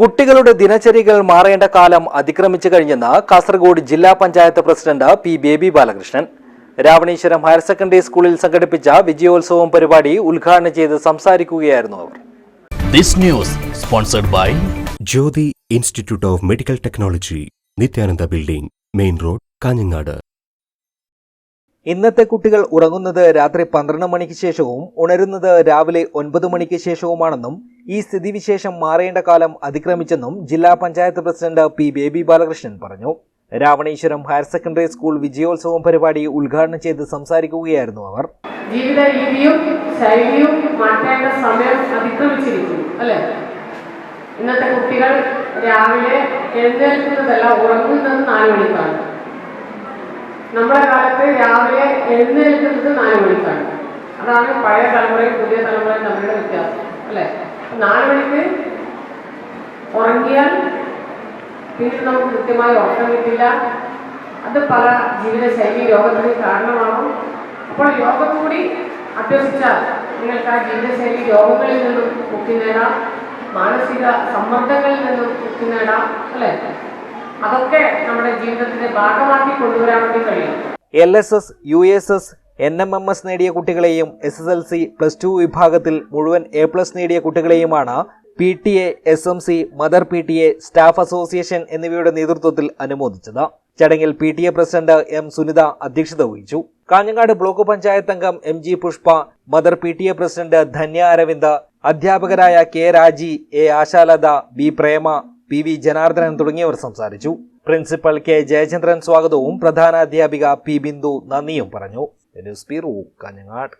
കുട്ടികളുടെ ദിനചര്യകൾ മാറേണ്ട കാലം അതിക്രമിച്ചു കഴിഞ്ഞെന്ന് കാസർഗോഡ് ജില്ലാ panchayat president P Baby Balakrishnan. Ravaneeswaram higher secondary സ്കൂളിൽ സംഘടിപ്പിച്ച വിജയോത്സവം പരിപാടി ഉദ്ഘാടനം ചെയ്ത് സംസാരിക്കുകയായിരുന്നു അവർ. This news sponsored by Jyothi institute of medical technology Nithyananda building main road Kanhangad. ഇന്നത്തെ കുട്ടികൾ ഉറങ്ങുന്നത് രാത്രി പന്ത്രണ്ട് മണിക്ക് ശേഷവും ഉണരുന്നത് രാവിലെ ഒൻപത് മണിക്ക് ശേഷവുമാണെന്നും ഈ സ്ഥിതിവിശേഷം മാറേണ്ട കാലം അതിക്രമിച്ചെന്നും ജില്ലാ പഞ്ചായത്ത് പ്രസിഡന്റ് പി ബേബി ബാലകൃഷ്ണൻ പറഞ്ഞു. രാവണേശ്വരം ഹയർ സെക്കൻഡറി സ്കൂൾ വിജയോത്സവം പരിപാടി ഉദ്ഘാടനം ചെയ്ത് സംസാരിക്കുകയായിരുന്നു അവർ. ജീവിത രീതിയും ശൈലിയും മാറ്റേണ്ട സമയം അതിക്രമിച്ചിരിക്കുന്നു അല്ലെ? ഇന്നത്തെ കുട്ടികൾ രാവിലെ എഴുന്നേൽക്കുന്നതല്ല ഉറങ്ങുന്നത് നാല് മണിക്കാണ്. നമ്മുടെ കാലത്ത് രാവിലെ എഴുന്നേൽക്കുന്നത് നാല് മണിക്കാണ്. അതാണ് പഴയ തലമുറയും പുതിയ തലമുറയും തമ്മിലുള്ള വ്യത്യാസം അല്ലെ? നാല് മണിക്ക് ഉറങ്ങിയാൽ പിന്നീട് നമുക്ക് കൃത്യമായി ഉറക്കം കിട്ടില്ല. അത് പല ജീവിതശൈലി രോഗത്തിന് കാരണമാകും അപ്പോൾ യോഗം കൂടി അഭ്യസിച്ചാൽ നിങ്ങൾക്ക് ആ ജീവിതശൈലി രോഗങ്ങളിൽ നിന്നും മുക്തി നേടാം. മാനസിക സമ്മർദ്ദങ്ങളിൽ നിന്നും മുക്തി നേടാം അല്ലേ? അതൊക്കെ നമ്മുടെ ജീവിതത്തിന്റെ ഭാഗമാക്കി കൊണ്ടുവരാൻ വേണ്ടി കഴിയും. L S S U S S N M M S നേടിയ കുട്ടികളെയും S S L C plus two വിഭാഗത്തിൽ മുഴുവൻ എ പ്ലസ് നേടിയ കുട്ടികളെയുമാണ് P T A S M C mother P T A staff association എന്നിവയുടെ നേതൃത്വത്തിൽ അനുമോദിച്ചത്. ചടങ്ങിൽ P T A president M Sunitha അധ്യക്ഷത വഹിച്ചു. കാഞ്ഞങ്ങാട് ബ്ലോക്ക് പഞ്ചായത്ത് അംഗം M G Pushpa mother P T A president Dhanya Aravind അധ്യാപകരായ K Raji A Ashalatha B Prema P V Janardhanan തുടങ്ങിയവർ സംസാരിച്ചു. പ്രിൻസിപ്പൽ കെ ജയചന്ദ്രൻ സ്വാഗതവും പ്രധാന അധ്യാപിക പി ബിന്ദു നന്ദിയും പറഞ്ഞു. News bureau Kanhangad